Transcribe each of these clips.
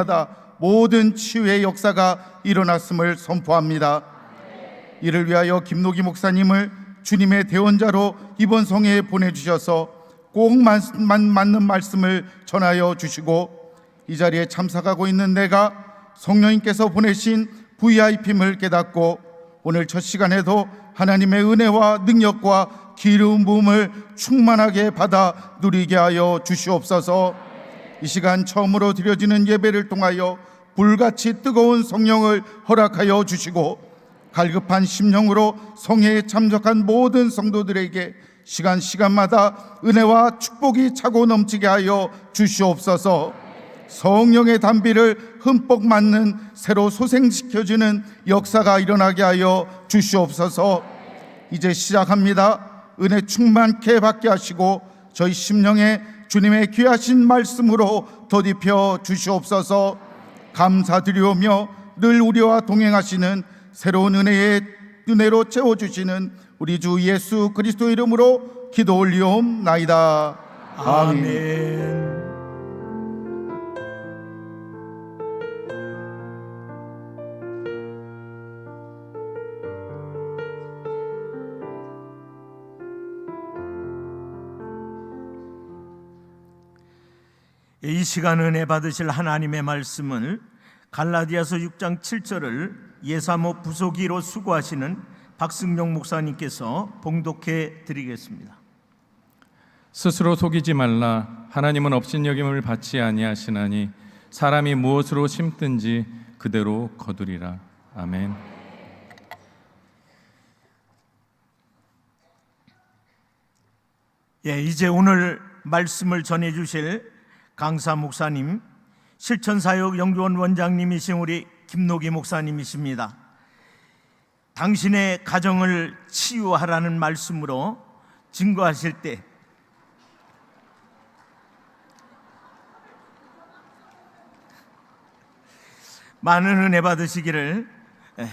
하다 모든 치유의 역사가 일어났음을 선포합니다. 이를 위하여 김노기 목사님을 주님의 대원자로 이번 성회에 보내주셔서 꼭 맞는 말씀을 전하여 주시고 이 자리에 참석하고 있는 내가 성령님께서 보내신 VIP임을 깨닫고 오늘 첫 시간에도 하나님의 은혜와 능력과 기름 부음을 충만하게 받아 누리게 하여 주시옵소서. 이 시간 처음으로 드려지는 예배를 통하여 불같이 뜨거운 성령을 허락하여 주시고 갈급한 심령으로 성회에 참석한 모든 성도들에게 시간 시간마다 은혜와 축복이 차고 넘치게 하여 주시옵소서. 성령의 단비를 흠뻑 맞는 새로 소생시켜주는 역사가 일어나게 하여 주시옵소서. 이제 시작합니다. 은혜 충만케 받게 하시고 저희 심령에 주님의 귀하신 말씀으로 덧입혀 주시옵소서. 감사드리오며 늘 우리와 동행하시는 새로운 은혜의 은혜로 채워 주시는 우리 주 예수 그리스도 이름으로 기도 올리옵나이다. 아멘. 아멘. 이 시간 은혜 받으실 하나님의 말씀을 갈라디아서 6장 7절을 예사모 부소기로 수고하시는 박승용 목사님께서 봉독해 드리겠습니다. 스스로 속이지 말라. 하나님은 업신여김을 받지 아니하시나니 사람이 무엇으로 심든지 그대로 거두리라. 아멘. 예, 이제 오늘 말씀을 전해 주실 강사 목사님, 실천사역 영주원 원장님이신 우리 김노기 목사님이십니다. 당신의 가정을 치유하라는 말씀으로 증거하실 때 많은 은혜 받으시기를 예,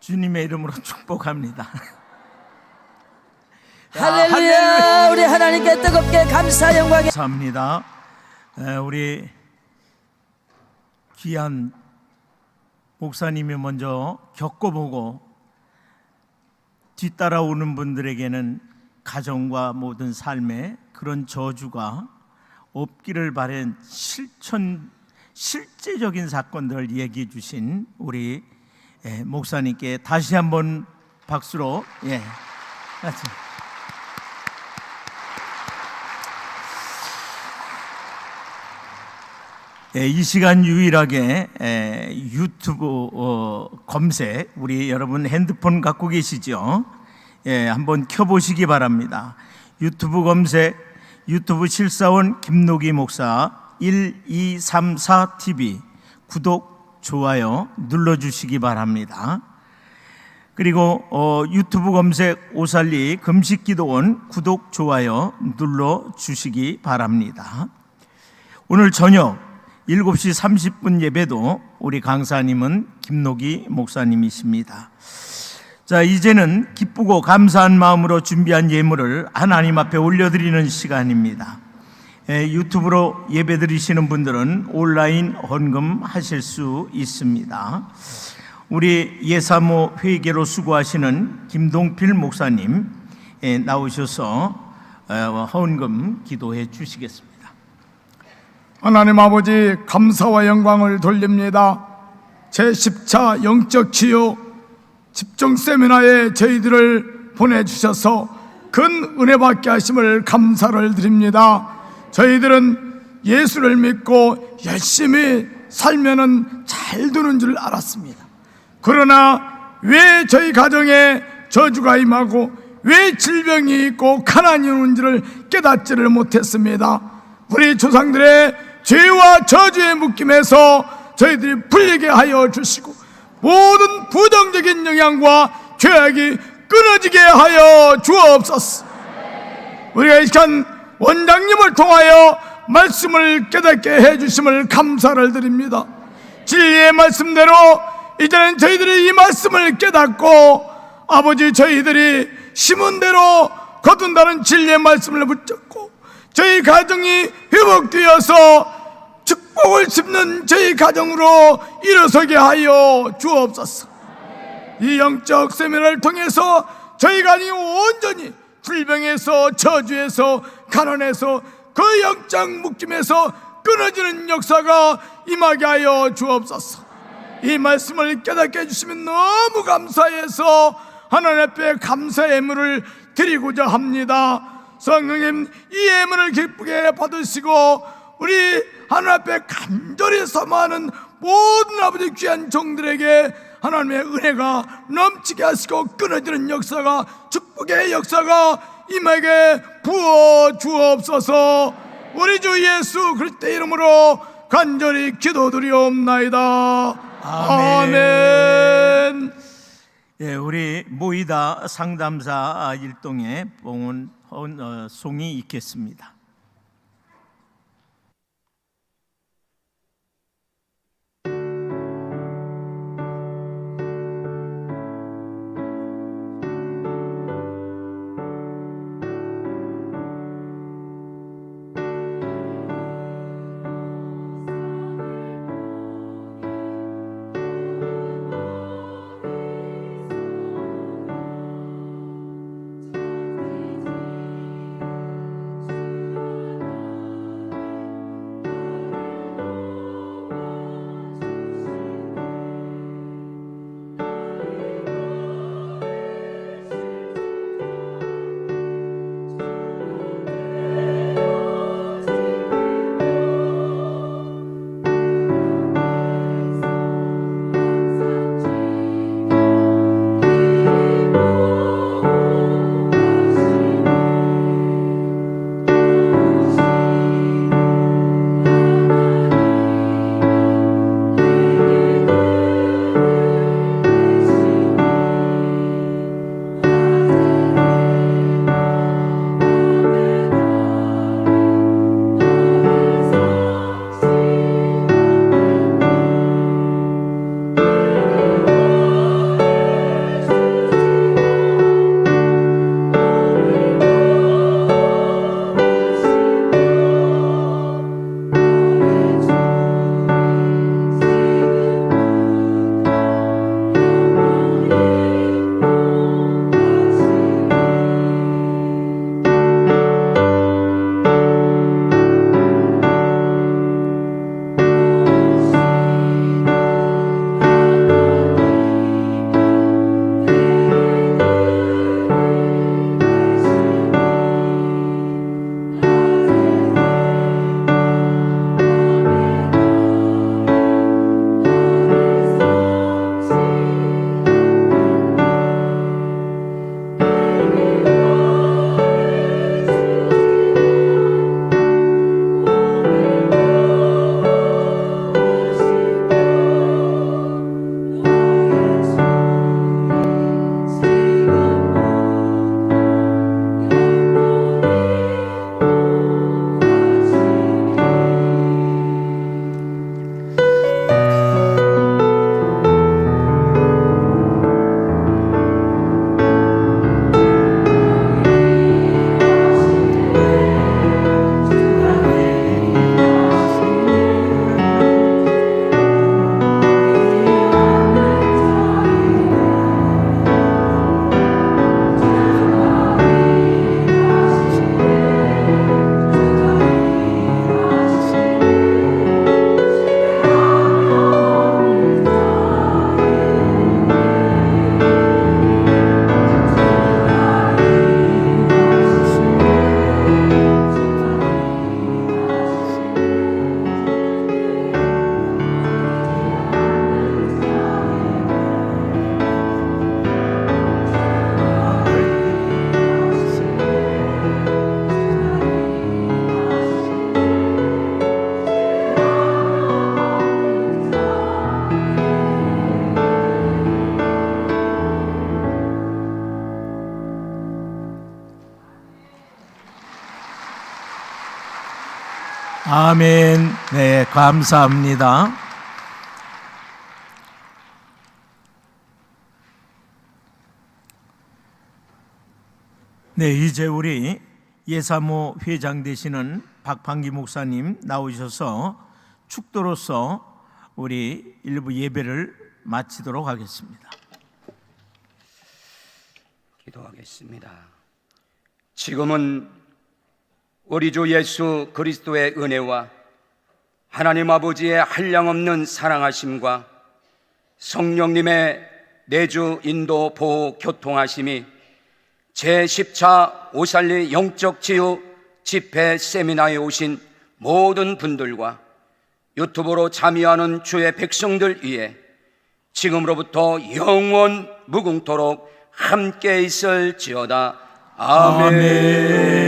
주님의 이름으로 축복합니다. 야, 할렐루야 우리 하나님께 뜨겁게 감사 영광 감사합니다. 에, 우리 귀한 목사님이 먼저 겪어보고 뒤따라오는 분들에게는 가정과 모든 삶에 그런 저주가 없기를 바란 실천 실제적인 사건들을 얘기해 주신 우리 에, 목사님께 다시 한번 박수로 예. 이. 예, 이 시간 유일하게 에, 유튜브 어, 검색 우리 여러분 핸드폰 갖고 계시죠? 예, 한번 켜보시기 바랍니다. 유튜브 검색 유튜브 실사원 김노기 목사 1234 TV 구독 좋아요 눌러주시기 바랍니다. 그리고 어, 유튜브 검색 오살리 금식기도원 구독 좋아요 눌러 주시기 바랍니다. 오늘 저녁 7시 30분 예배도 우리 강사님은 김노기 목사님이십니다. 자, 이제는 기쁘고 감사한 마음으로 준비한 예물을 하나님 앞에 올려드리는 시간입니다. 에, 유튜브로 예배 드리시는 분들은 온라인 헌금 하실 수 있습니다. 우리 예사모 회계로 수고하시는 김동필 목사님 에, 나오셔서 어, 헌금 기도해 주시겠습니다. 하나님 아버지 감사와 영광을 돌립니다. 제10차 영적 치유 집중 세미나에 저희들을 보내주셔서 큰 은혜 받게 하심을 감사를 드립니다. 저희들은 예수를 믿고 열심히 살면은 잘 되는 줄 알았습니다. 그러나 왜 저희 가정에 저주가 임하고 왜 질병이 있고 가난이 오는지를 깨닫지를 못했습니다. 우리 조상들의 죄와 저주의 묶임에서 저희들이 풀리게 하여 주시고 모든 부정적인 영향과 죄악이 끊어지게 하여 주옵소서. 우리가 이 시간 원장님을 통하여 말씀을 깨닫게 해 주심을 감사를 드립니다. 진리의 말씀대로 이제는 저희들이 이 말씀을 깨닫고 아버지 저희들이 심은 대로 거둔다는 진리의 말씀을 붙잡고 저희 가정이 회복되어서 축복을 씹는 저희 가정으로 일어서게 하여 주옵소서. 이 영적 세미나를 통해서 저희가 아니 온전히 질병에서 저주에서 가난에서 그 영적 묶임에서 끊어지는 역사가 임하게 하여 주옵소서. 이 말씀을 깨닫게 해주시면 너무 감사해서 하나님 앞에 감사의 예물을 드리고자 합니다. 성령님 이 예물을 기쁘게 받으시고 우리 하나님 앞에 간절히 사모하는 모든 아버지 귀한 종들에게 하나님의 은혜가 넘치게 하시고 끊어지는 역사가 축복의 역사가 임에게 부어 주옵소서 우리 주 예수 그리스도의 이름으로 간절히 기도드리옵나이다 아멘. 예, 우리 모이다 상담사 일동에 봉헌 어, 송이 있겠습니다. 아멘. 네, 감사합니다. 네, 이제 우리 예사모 회장 되시는 박판기 목사님 나오셔서 축도로서 우리 일부 예배를 마치도록 하겠습니다. 기도하겠습니다. 지금은 우리 주 예수 그리스도의 은혜와 하나님 아버지의 한량없는 사랑하심과 성령님의 내주 인도 보호 교통하심이 제10차 오살리 영적 치유 집회 세미나에 오신 모든 분들과 유튜브로 참여하는 주의 백성들 위해 지금으로부터 영원 무궁토록 함께 있을지어다. 아멘.